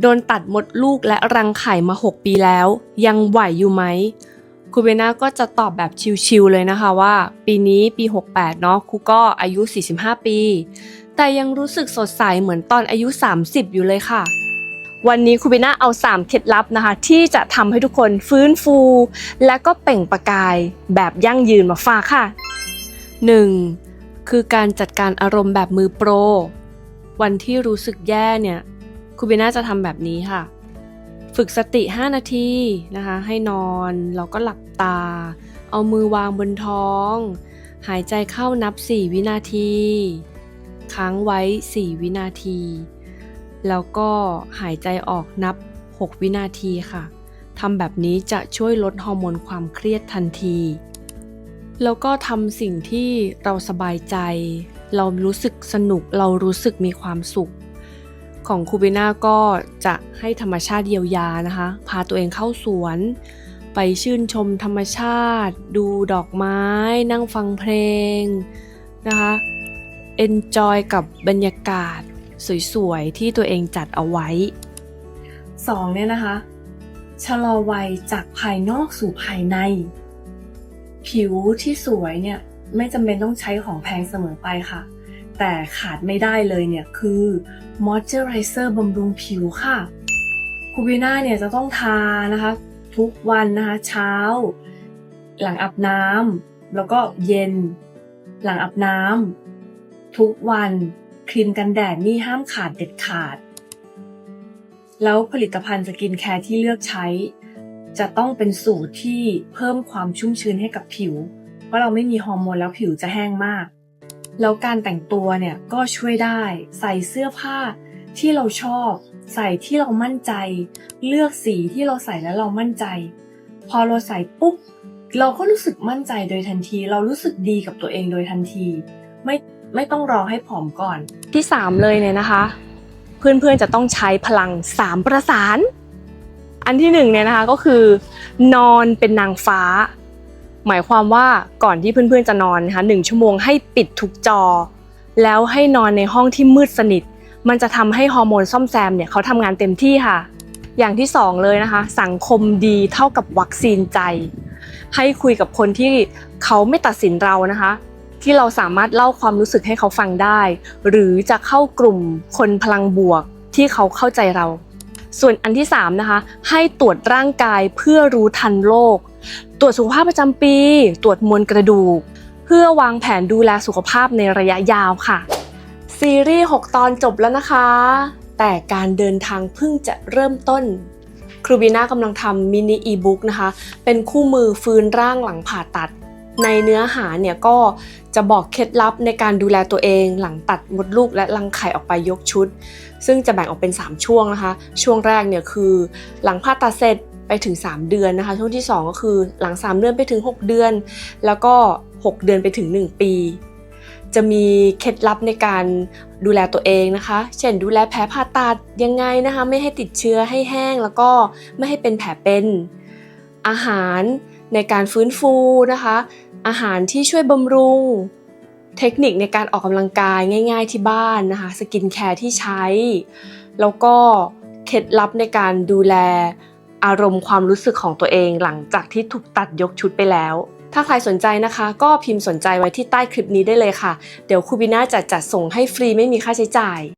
โดนตัดมดลูกและรังไข่มา 6 ปีแล้ว ยังไหวอยู่ไหมครูเบน่าก็จะตอบแบบชิวๆเลยนะคะว่า ปีนี้ปี 68 เนาะครูก็อายุ 45 ปี แต่ยังรู้สึกสดใสเหมือนตอนอายุ 30 อยู่เลยค่ะ วันนี้ครูเบน่าเอา 3 เคล็ดลับนะคะ ที่จะทำให้ทุกคนฟื้นฟู และก็เปล่งประกายแบบยั่งยืนมาฝากค่ะ 1. คือการจัดการอารมณ์แบบมือโปร วันที่รู้สึกแย่เนี่ย ครูเบน่าจะทำแบบนี้ค่ะ ฝึกสติ 5 นาทีนะคะ ให้นอนแล้วก็หลับตา เอามือวางบนท้อง หายใจเข้านับ 4 วินาที ค้างไว้ 4 วินาที แล้วก็หายใจออกนับ 6 วินาทีค่ะทำแบบนี้จะช่วยลดฮอร์โมนความเครียดทันที แล้วก็ทำสิ่งที่เราสบายใจ เรารู้สึกสนุก เรารู้สึกมีความสุข ของครูเบน่าก็จะให้ธรรมชาติเยียวยานะคะ พาตัวเองเข้าสวน ไปชื่นชมธรรมชาติ ดูดอกไม้ นั่งฟังเพลงนะคะ enjoy กับบรรยากาศสวยๆ ที่ตัวเองจัดเอาไว้ 2. เนี่ยนะคะ ชะลอวัยจากภายนอกสู่ภายใน ผิวที่สวยเนี่ย ไม่จำเป็นต้องใช้ของแพงเสมอไปค่ะ แต่ขาดไม่ได้เลยเนี่ยคือ moisturizer บำรุงผิวค่ะคูบิน่าเนี่ยจะต้องทานะคะ ทุกวันนะคะ เช้า หลังอาบน้ำแล้วก็เย็น หลังอาบน้ำทุกวันครีมกันแดดนี่ห้ามขาดเด็ดขาด แล้วผลิตภัณฑ์สกินแคร์ที่เลือกใช้ จะต้องเป็นสูตรที่เพิ่มความชุ่มชื้นให้กับผิว เพราะเราไม่มีฮอร์โมนแล้วผิวจะแห้งมาก แล้วการแต่งตัวเนี่ยก็ช่วยได้ ใส่เสื้อผ้าที่เราชอบ ใส่ที่เรามั่นใจ เลือกสีที่เราใส่แล้วเรามั่นใจ พอเราใส่ปุ๊บเราก็รู้สึกมั่นใจโดยทันที เรารู้สึกดีกับตัวเองโดยทันที ไม่ไม่ต้องรอให้ผอมก่อน ที่ 3 เลยเนี่ยนะคะ เพื่อนๆจะต้องใช้พลัง 3 ประสาน อันที่หนึ่งเนี่ยนะคะก็คือนอนเป็นนางฟ้า หมายความว่าก่อนที่เพื่อนๆจะนอนนะคะหนึ่งชั่วโมงให้ปิดทุกจอ แล้วให้นอนในห้องที่มืดสนิท มันจะทำให้ฮอร์โมนซ่อมแซมเนี่ยเขาทำงานเต็มที่ค่ะ อย่างที่สองเลยนะคะ สังคมดีเท่ากับวัคซีนใจ ให้คุยกับคนที่เขาไม่ตัดสินเรานะคะ ที่เราสามารถเล่าความรู้สึกให้เขาฟังได้ หรือจะเข้ากลุ่มคนพลังบวกที่เขาเข้าใจเรา ส่วนอันที่3นะคะให้ตรวจร่างกายเพื่อรู้ทันโรค ตรวจสุขภาพประจำปี ตรวจมวลกระดูก เพื่อวางแผนดูแลสุขภาพในระยะยาวค่ะ ซีรีส์ 6 ตอนจบแล้วนะคะ แต่การเดินทางเพิ่งจะเริ่มต้น ครูบีน่ากำลังทำมินิอีบุ๊กนะคะ เป็นคู่มือฟื้นร่างหลังผ่าตัด ในเนื้อหาเนี่ยก็จะบอกเคล็ดลับในการดูแลตัวเอง หลังตัดมดลูกและรังไข่ออกไปยกชุด ซึ่งจะแบ่งออกเป็น 3 ช่วงนะคะ ช่วงแรกเนี่ยคือ หลังผ่าตัดเสร็จ ไปถึง 3 เดือนนะคะ ช่วงที่ 2 ก็คือหลัง 3 เดือนไปถึง 6 เดือน แล้วก็ 6 เดือนไปถึง 1 ปี จะมีเคล็ดลับในการดูแลตัวเองนะคะ เช่นดูแลแผลผ่าตัดยังไงนะคะ ไม่ให้ติดเชื้อให้แห้ง แล้วก็ไม่ให้เป็นแผลเป็น อาหารในการฟื้นฟูนะคะ อาหารที่ช่วยบำรุง เทคนิคในการออกกำลังกายง่าย ๆที่บ้านนะคะ สกินแคร์ที่ใช้ แล้วก็เคล็ดลับในการดูแล อารมณ์ความรู้สึกของตัวเองหลังจากที่ถูกตัดยกชุดไปแล้ว ถ้าใครสนใจนะคะ ก็พิมพ์สนใจไว้ที่ใต้คลิปนี้ได้เลยค่ะ เดี๋ยวคูบิน่าจะจัดส่งให้ฟรีไม่มีค่าใช้จ่าย